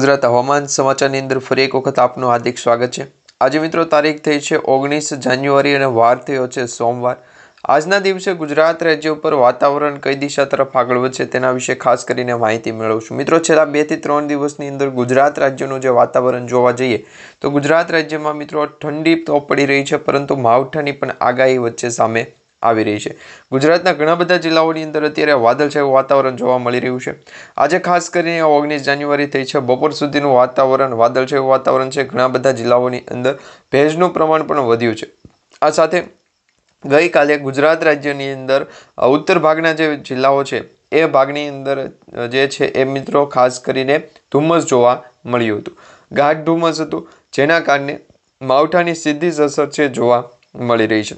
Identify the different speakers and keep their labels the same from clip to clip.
Speaker 1: ગુજરાત હવામાન સમાચારની અંદર ફરી એક વખત આપનું હાર્દિક સ્વાગત છે. આજે મિત્રો તારીખ થઈ છે ઓગણીસ જાન્યુઆરી અને વાર થયો છે સોમવાર. આજના દિવસે ગુજરાત રાજ્ય ઉપર વાતાવરણ કઈ દિશા તરફ આગળ વધશે તેના વિશે ખાસ કરીને માહિતી મેળવશું. મિત્રો, છેલ્લા બેથી ત્રણ દિવસની અંદર ગુજરાત રાજ્યનું જે વાતાવરણ જોવા જઈએ, તો ગુજરાત રાજ્યમાં મિત્રો ઠંડી તો પડી રહી છે, પરંતુ માવઠાની પણ આગાહી વચ્ચે સામે. આવી રહી છે. ગુજરાતના ઘણા બધા જિલ્લાઓની અંદર અત્યારે વાદળછાયું વાતાવરણ જોવા મળી રહ્યું છે. આજે ખાસ કરીને ઓગણીસ જાન્યુઆરી થઈ છે. બપોર સુધીનું વાતાવરણ, વાદળછાયું વાતાવરણ છે. ઘણા બધા જિલ્લાઓની અંદર ભેજનું પ્રમાણ પણ વધ્યું છે. આ સાથે ગઈકાલે ગુજરાત રાજ્યની અંદર ઉત્તર ભાગના જે જિલ્લાઓ છે, એ ભાગની અંદર જે છે એ મિત્રો ખાસ કરીને ધુમ્મસ જોવા મળ્યું હતું. ગાઢ ધુમ્મસ હતું, જેના કારણે માવઠાની સીધી જ અસર છે જોવા મળી રહી છે.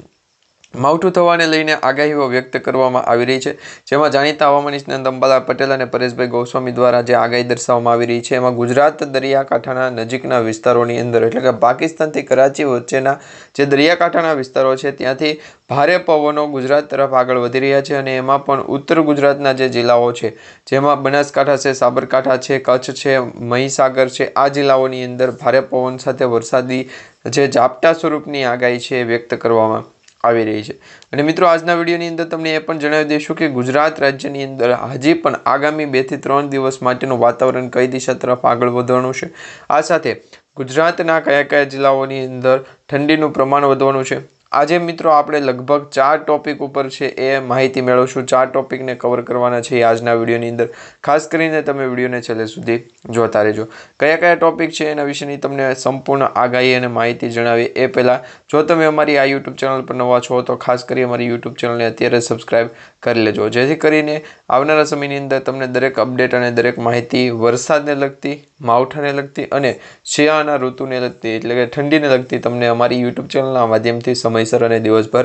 Speaker 1: માવઠું થવાને લઈને આગાહીઓ વ્યક્ત કરવામાં આવી રહી છે. જેમાં જાણીતા હવામાન નિષ્ણાત અંબાલા પટેલ અને પરેશભાઈ ગોસ્વામી દ્વારા જે આગાહી દર્શાવવામાં આવી રહી છે, એમાં ગુજરાત દરિયાકાંઠાના નજીકના વિસ્તારોની અંદર, એટલે કે પાકિસ્તાનથી કરાચી વચ્ચેના જે દરિયાકાંઠાના વિસ્તારો છે, ત્યાંથી ભારે પવનો ગુજરાત તરફ આગળ વધી રહ્યા છે અને એમાં પણ ઉત્તર ગુજરાતના જે જિલ્લાઓ છે, જેમાં બનાસકાંઠા છે, સાબરકાંઠા છે, કચ્છ છે, મહીસાગર છે, આ જિલ્લાઓની અંદર ભારે પવન સાથે વરસાદી જે ઝાપટા સ્વરૂપની આગાહી છે વ્યક્ત કરવામાં આવી રહી છે. અને મિત્રો, આજના વિડીયોની અંદર તમને એ પણ જણાવી દઈશું કે ગુજરાત રાજ્યની અંદર હજી પણ આગામી બેથી ત્રણ દિવસ માટેનું વાતાવરણ કઈ દિશા તરફ આગળ વધવાનું છે? આ સાથે ગુજરાતના કયા કયા જિલ્લાઓની અંદર ઠંડીનું પ્રમાણ વધવાનું છે? આજે મિત્રો આપણે લગભગ ચાર ટોપિક ઉપર છે એ માહિતી મેળવશું. ચાર ટોપિકને કવર કરવાના છે આજના વિડીયોની અંદર. ખાસ કરીને તમે વિડીયોને છેલ્લે સુધી જોતા રહેજો. કયા કયા ટોપિક છે એના વિશેની તમને સંપૂર્ણ આગાહી અને માહિતી જણાવી એ પહેલાં જો તમે અમારી આ યુટ્યુબ ચેનલ પર નવા છો તો ખાસ કરી અમારી યુટ્યુબ ચેનલને અત્યારે સબસ્ક્રાઈબ કરી લેજો. જેથી કરીને આવનારા સમયની અંદર તમને દરેક અપડેટ અને દરેક માહિતી વરસાદને લગતી, માવઠાને લગતી અને શિયાળાના ઋતુને લગતી, એટલે કે ઠંડીને લગતી તમને અમારી યુટ્યુબ ચેનલના માધ્યમથી સમયસર અને દિવસભર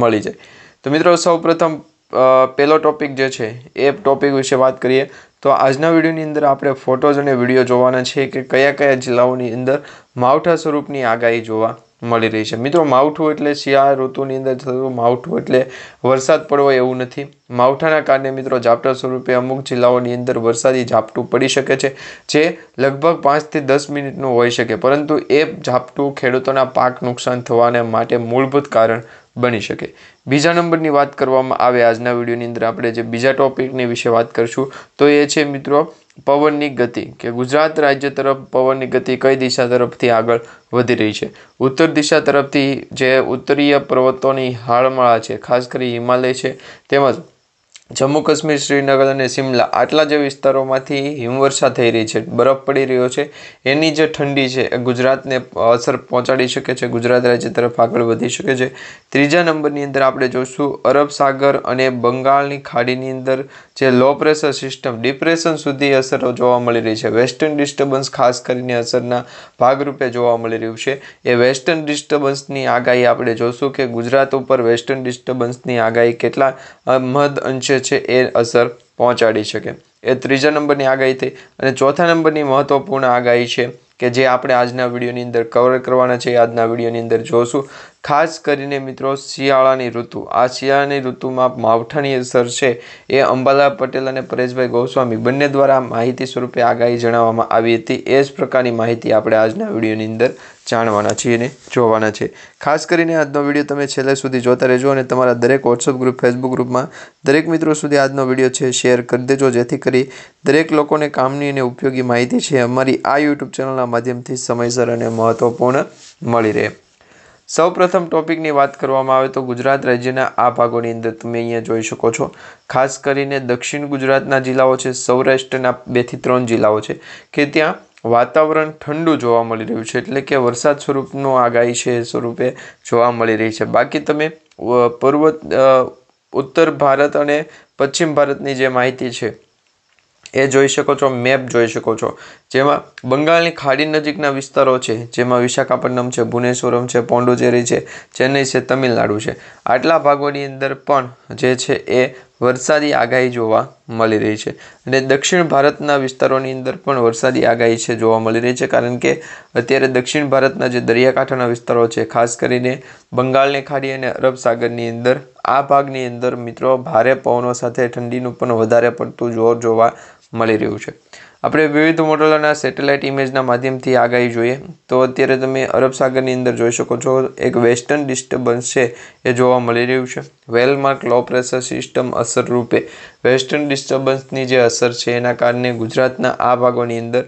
Speaker 1: મળી જાય. તો મિત્રો, સૌપ્રથમ પહેલો ટોપિક જે છે, એ ટોપિક વિશે વાત કરીએ. તો આજના વિડીયોની અંદર આપણે ફોટોઝ અને વીડિયો જોવાના છે કે કયા કયા જિલ્લાઓની અંદર માવઠા સ્વરૂપની આગાહી જોવા મળી રહી છે. મિત્રો, માવઠું એટલે શિયાળા ઋતુની અંદર થતું માવઠું એટલે વરસાદ પડવો એવું નથી. માવઠાના કારણે મિત્રો, ઝાપટા સ્વરૂપે અમુક જિલ્લાઓની અંદર વરસાદી ઝાપટું પડી શકે છે, જે લગભગ પાંચથી દસ મિનિટનું હોઈ શકે. પરંતુ એ ઝાપટું ખેડૂતોના પાક નુકસાન થવાને માટે મૂળભૂત કારણ બની શકે. બીજા નંબરની વાત કરવામાં આવે આજના વિડીયોની અંદર આપણે જે બીજા ટોપિકની વિશે વાત કરીશું, તો એ છે મિત્રો પવનની ગતિ કે ગુજરાત રાજ્ય તરફ પવનની ગતિ કઈ દિશા તરફથી આગળ વધી રહી છે? ઉત્તર દિશા તરફથી જે ઉત્તરીય પર્વતોની હાળમાળા છે, ખાસ કરી હિમાલય છે, તેમજ જમ્મુ કાશ્મીર, શ્રીનગર અને સિમલા આટલા જે વિસ્તારોમાંથી હિમવર્ષા થઈ રહી છે, બરફ પડી રહ્યો છે. એની જે ઠંડી છે, એ ગુજરાતને અસર પહોંચાડી શકે છે, ગુજરાત રાજ્ય તરફ આગળ વધી શકે છે. ત્રીજા નંબરની અંદર આપણે જોઈશું અરબ સાગર અને બંગાળની ખાડીની અંદર જે લો પ્રેશર સિસ્ટમ ડિપ્રેશન સુધી અસરો જોવા મળી રહી છે. વેસ્ટર્ન ડિસ્ટર્બન્સ ખાસ કરીને અસરના ભાગરૂપે જોવા મળી રહ્યું છે. એ વેસ્ટર્ન ડિસ્ટર્બન્સની આગાહી આપણે જોશું કે ગુજરાત ઉપર વેસ્ટર્ન ડિસ્ટર્બન્સની આગાહી કેટલા મહદ અંશે છે એ અસર પહોંચાડી શકે. એ ત્રીજા નંબરની આગાહી થઈ અને ચોથા નંબરની મહત્વપૂર્ણ આગાહી છે કે જે આપણે આજના વિડીયોની અંદર કવર કરવાના છે આજના વિડીયોની અંદર જોશું. ખાસ કરીને મિત્રો શિયાળાની ઋતુ. આ શિયાળાની ઋતુમાં માવઠાની અસર છે એ અંબાલા પટેલ અને પરેશભાઈ ગોસ્વામી બંને દ્વારા માહિતી સ્વરૂપે આગાહી જણાવવામાં આવી હતી. એ જ પ્રકારની માહિતી આપણે આજના વિડીયોની અંદર જાણવાના છીએ અને જોવાના છે. ખાસ કરીને આજનો વીડિયો તમે છેલ્લે સુધી જોતા રહેજો અને તમારા દરેક વોટ્સઅપ ગ્રુપ ફેસબુક ગ્રુપમાં દરેક મિત્રો સુધી આજનો વીડિયો છે શેર કરી દેજો. જેથી કરી દરેક લોકોને કામની અને ઉપયોગી માહિતી છે અમારી આ યુટ્યુબ ચેનલના માધ્યમથી સમયસર અને મહત્ત્વપૂર્ણ મળી રહે. સૌપ્રથમ ટોપિકની વાત કરવામાં આવે તો ગુજરાત રાજ્યના આ ભાગોની અંદર તમે અહીંયા જોઈ શકો છો. ખાસ કરીને દક્ષિણ ગુજરાતના જિલ્લાઓ છે, સૌરાષ્ટ્રના બેથી ત્રણ જિલ્લાઓ છે કે ત્યાં વાતાવરણ ઠંડુ જોવા મળી રહ્યું છે એટલે કે વરસાદ સ્વરૂપનો આગાહી છે સ્વરૂપે જોવા મળી રહી છે. બાકી તમે પૂર્વ ઉત્તર ભારત અને પશ્ચિમ ભારતની જે માહિતી છે એ જોઈ શકો છો, મેપ જોઈ શકો છો. જેમાં બંગાળની ખાડી નજીકના વિસ્તારો છે, જેમાં વિશાખાપટ્ટનમ છે, ભુવનેશ્વરમ છે પોંડુચેરી છે, ચેન્નઈ છે, તમિલનાડુ છે. આટલા ભાગોની અંદર પણ જે છે એ વરસાદી આગાહી જોવા મળી રહી છે. અને દક્ષિણ ભારતના વિસ્તારોની અંદર પણ વરસાદી આગાહી છે જોવા મળી રહી છે, કારણ કે અત્યારે દક્ષિણ ભારતના જે દરિયાકાંઠાના વિસ્તારો છે, ખાસ કરીને બંગાળની ખાડી અને અરબ સાગરની અંદર, આ ભાગની અંદર મિત્રો ભારે પવનો સાથે ઠંડીનું પણ વધારે પડતું જોર જોવા મળી રહ્યું છે. આપણે વિવિધ મોડલોના સેટેલાઇટ ઇમેજના માધ્યમથી આગાહી જોઈએ. તો અત્યારે તમે અરબ સાગરની અંદર જોઈ શકો છો, એક વેસ્ટર્ન ડિસ્ટર્બન્સ છે, એ જોવા મળી રહ્યું છે. વેલમાર્ક લો પ્રેશર સિસ્ટમ અસર રૂપે વેસ્ટર્ન ડિસ્ટર્બન્સની જે અસર છે, એના કારણે ગુજરાતના આ ભાગોની અંદર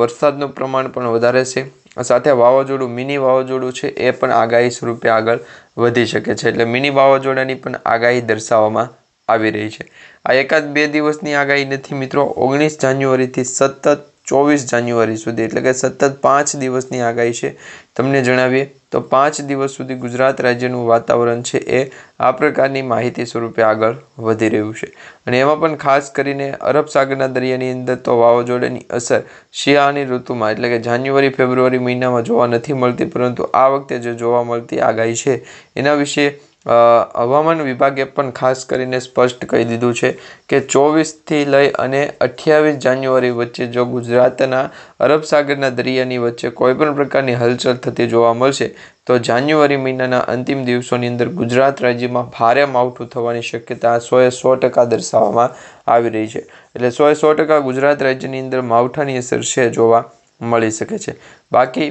Speaker 1: વરસાદનું પ્રમાણ પણ વધારે છે. સાથે વાવાઝોડું, મિની વાવાઝોડું છે, એ પણ આગાહી સ્વરૂપે આગળ વધી શકે છે. એટલે મિની વાવાઝોડાની પણ આગાહી દર્શાવવામાં આવી રહી છે. આ એકાદ બે દિવસની આગાહી નથી મિત્રો. ઓગણીસ જાન્યુઆરીથી સતત ચોવીસ જાન્યુઆરી સુધી, એટલે કે સતત પાંચ દિવસની આગાહી છે. તમને જણાવીએ તો પાંચ દિવસ સુધી ગુજરાત રાજ્યનું વાતાવરણ છે એ આ પ્રકારની માહિતી સ્વરૂપે આગળ વધી રહ્યું છે. અને એમાં પણ ખાસ કરીને અરબ સાગરના દરિયાની અંદર તો વાવાઝોડાની અસર શિયાળાની ઋતુમાં, એટલે કે જાન્યુઆરી, ફેબ્રુઆરી મહિનામાં જોવા નથી મળતી, પરંતુ આ વખતે જે જોવા મળતી આગાહી છે, એના વિશે હવામાન વિભાગે પણ ખાસ કરીને સ્પષ્ટ કહી દીધું છે કે ચોવીસથી લઈ અને અઠ્યાવીસ જાન્યુઆરી વચ્ચે જો ગુજરાતના અરબ સાગરના દરિયાની વચ્ચે કોઈપણ પ્રકારની હલચલ થતી જોવા મળશે, તો જાન્યુઆરી મહિનાના અંતિમ દિવસોની અંદર ગુજરાત રાજ્યમાં ભારે માવઠું થવાની શક્યતા સોએ સો ટકા દર્શાવવામાં આવી રહી છે. એટલે સોએ સો ટકા ગુજરાત રાજ્યની અંદર માવઠાની અસર છે જોવા મળી શકે છે. બાકી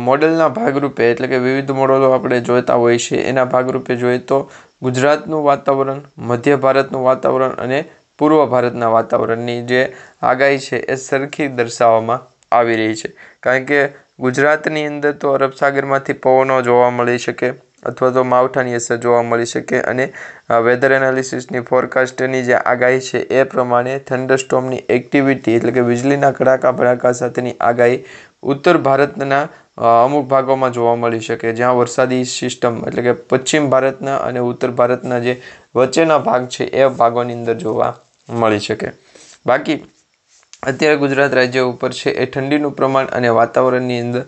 Speaker 1: મોડલના ભાગરૂપે એટલે કે વિવિધ મોડલો આપણે જોતા હોય છે, એના ભાગરૂપે જોઈએ તો ગુજરાતનું વાતાવરણ, મધ્ય ભારતનું વાતાવરણ અને પૂર્વ ભારતના વાતાવરણની જે આગાહી છે એ સરખી દર્શાવવામાં આવી રહી છે. કારણ કે ગુજરાતની અંદર તો અરબ સાગરમાંથી પવનો જોવા મળી શકે અથવા તો માવઠાની અસર જોવા મળી શકે અને વેધર એનાલિસિસની ફોરકાસ્ટની જે આગાહી છે એ પ્રમાણે થંડરસ્ટોમની એક્ટિવિટી એટલે કે વીજળીના કડાકા ભડાકા સાથેની આગાહી ઉત્તર ભારતના અમુક ભાગોમાં જોવા મળી શકે. જ્યાં વરસાદી સિસ્ટમ એટલે કે પશ્ચિમ ભારતના અને ઉત્તર ભારતના જે વચ્ચેના ભાગ છે એ ભાગોની અંદર જોવા મળી શકે. બાકી, અત્યારે ગુજરાત રાજ્ય ઉપર છે એ ઠંડીનું પ્રમાણ અને વાતાવરણની અંદર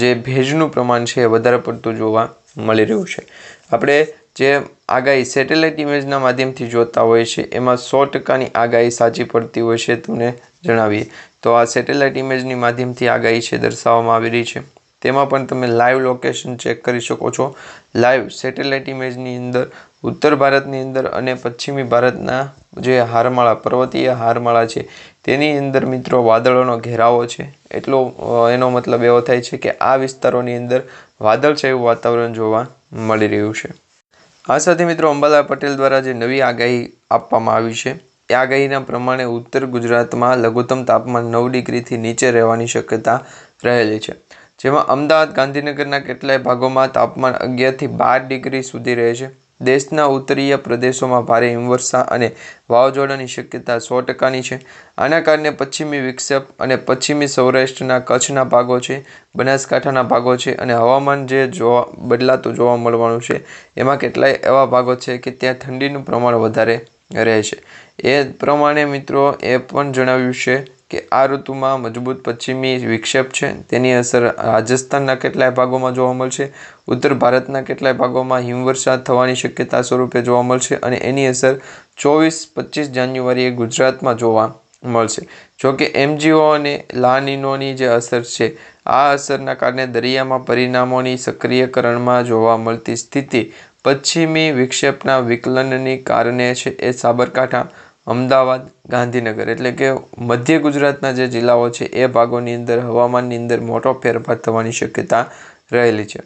Speaker 1: જે ભેજનું પ્રમાણ છે એ વધારે પડતું જોવા મળી રહ્યું છે. આપણે જે આગાહી સેટેલાઇટ ઇમેજના માધ્યમથી જોતા હોય છે એમાં સો ટકાની આગાહી સાચી પડતી હોય છે તમને જણાવીએ. તો આ સેટેલાઇટ ઇમેજની માધ્યમથી આગાહી છે દર્શાવવામાં આવી રહી છે. તેમાં પણ તમે લાઈવ લોકેશન ચેક કરી શકો છો. લાઈવ સેટેલાઇટ ઇમેજની અંદર, ઉત્તર ભારતની અંદર અને પશ્ચિમી ભારતના જે હારમાળા, પર્વતીય હારમાળા છે, તેની અંદર મિત્રો વાદળોનો ઘેરાવો છે. એટલો એનો મતલબ એવો થાય છે કે આ વિસ્તારોની અંદર વાદળછાયું વાતાવરણ જોવા મળી રહ્યું છે. આ સાથે મિત્રો અંબાલા પટેલ દ્વારા જે નવી આગાહી આપવામાં આવી છે, એ આગાહીના પ્રમાણે ઉત્તર ગુજરાતમાં લઘુત્તમ તાપમાન નવ ડિગ્રીથી નીચે રહેવાની શક્યતા રહેલી છે. જેમાં અમદાવાદ, ગાંધીનગરના કેટલાય ભાગોમાં તાપમાન અગિયારથી બાર ડિગ્રી સુધી રહે છે. દેશના ઉત્તરીય પ્રદેશોમાં ભારે હિમવર્ષા અને વાવાઝોડાની શક્યતા સો ટકાની છે. આના કારણે પશ્ચિમી વિક્ષેપ અને પશ્ચિમી સૌરાષ્ટ્રના કચ્છના ભાગો છે, બનાસકાંઠાના ભાગો છે અને હવામાન જે જોવા, બદલાતું જોવા મળવાનું છે, એમાં કેટલાય એવા ભાગો છે કે ત્યાં ઠંડીનું પ્રમાણ વધારે રહે છે. એ પ્રમાણે મિત્રો, એ પણ જણાવ્યું છે કે આ ઋતુમાં મજબૂત પશ્ચિમી વિક્ષેપ છે. તેની અસર રાજસ્થાનના કેટલાય ભાગોમાં જોવા મળશે. ઉત્તર ભારતના કેટલાય ભાગોમાં હિમવર્ષા થવાની શક્યતા સ્વરૂપે જોવા મળશે અને એની અસર ચોવીસ પચીસ જાન્યુઆરીએ ગુજરાતમાં જોવા મળશે. જોકે એમજીઓ અને લાનિનોની જે અસર છે, આ અસરના કારણે દરિયામાં પરિણામોની સક્રિયકરણમાં જોવા મળતી સ્થિતિ પશ્ચિમી વિક્ષેપના વિકલનની કારણે છે એ સાબરકાંઠા અમદાવાદ, ગાંધીનગર. એટલે કે મધ્ય ગુજરાતના જે જિલ્લાઓ છે, એ ભાગોની અંદર હવામાનની અંદર મોટો ફેરફાર થવાની શક્યતા રહેલી છે.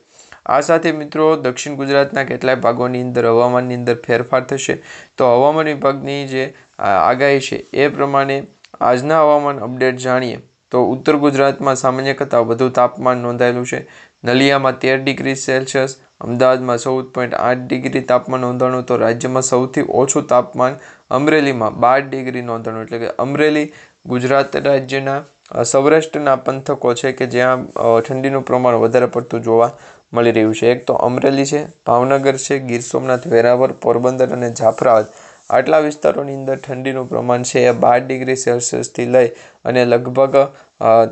Speaker 1: આ સાથે મિત્રો, દક્ષિણ ગુજરાતના કેટલાય ભાગોની અંદર હવામાનની અંદર ફેરફાર થશે. તો હવામાન વિભાગની જે આગાહી છે, એ પ્રમાણે આજના હવામાન અપડેટ જાણીએ. તો ઉત્તર ગુજરાતમાં સામાન્ય કરતાં વધુ તાપમાન નોંધાયેલું છે. નલિયામાં તેર ડિગ્રી સેલ્સિયસ, અમદાવાદમાં ચૌદ પોઈન્ટ આઠ ડિગ્રી તાપમાન નોંધાણું, તો રાજ્યમાં સૌથી ઓછું તાપમાન અમરેલીમાં બાર ડિગ્રી નોંધાણું, એટલે કે અમરેલી ગુજરાત રાજ્યના સૌરાષ્ટ્રના પંથકો છે કે જ્યાં ઠંડીનું પ્રમાણ વધારે પડતું જોવા મળી રહ્યું છે. એક તો અમરેલી છે, ભાવનગર છે, ગીર સોમનાથ, વેરાવળ, પોરબંદર અને જાફરાબાદ. આટલા વિસ્તારોની અંદર ઠંડીનું પ્રમાણ છે એ બાર ડિગ્રી સેલ્સિયસથી લઈ અને લગભગ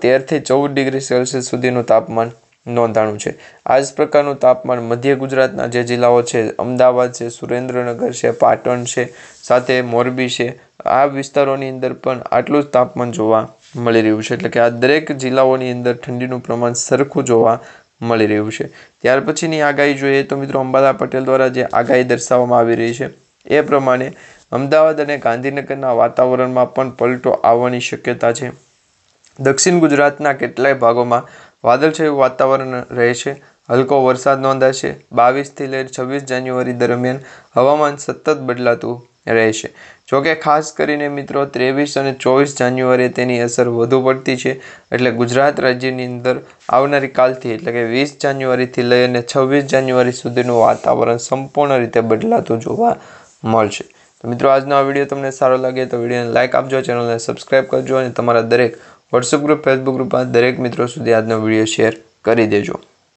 Speaker 1: તેરથી ચૌદ ડિગ્રી સેલ્સિયસ સુધીનું તાપમાન નોંધાણું છે. આ જ પ્રકારનું તાપમાન મધ્ય ગુજરાતના જે જિલ્લાઓ છે, અમદાવાદ છે, સુરેન્દ્રનગર છે, પાટણ છે, સાથે મોરબી છે, આ વિસ્તારોની અંદર પણ આટલું જ તાપમાન જોવા મળી રહ્યું છે. એટલે કે આ દરેક જિલ્લાઓની અંદર ઠંડીનું પ્રમાણ સરખું જોવા મળી રહ્યું છે. ત્યાર પછીની આગાહી જોઈએ તો મિત્રો અંબાલા પટેલ દ્વારા જે આગાહી દર્શાવવામાં આવી રહી છે એ પ્રમાણે અમદાવાદ અને ગાંધીનગરના વાતાવરણમાં પણ પલટો આવવાની શક્યતા છે. દક્ષિણ ગુજરાતના કેટલાય ભાગોમાં વાદળછાયું વાતાવરણ રહેશે હલકો વરસાદ નોંધાશે બાવીસથી લઈ છવ્વીસ જાન્યુઆરી દરમિયાન હવામાન સતત બદલાતું રહેશે જોકે ખાસ કરીને મિત્રો, ત્રેવીસ અને ચોવીસ જાન્યુઆરીએ તેની અસર વધુ પડતી છે. એટલે ગુજરાત રાજ્યની અંદર આવનારી કાલથી, એટલે કે વીસ જાન્યુઆરીથી લઈ અને છવ્વીસ જાન્યુઆરી સુધીનું વાતાવરણ સંપૂર્ણ રીતે બદલાતું જોવા મળશે. તો મિત્રો, આજનો આ વીડિયો તમને સારો લાગે તો વિડીયોને લાઇક આપજો, ચેનલને સબસ્ક્રાઇબ કરજો અને તમારા દરેક વોટ્સઅપ ગ્રુપ ફેસબુક ગ્રુપમાં દરેક મિત્રો સુધી આજનો વીડિયો શેર કરી દેજો.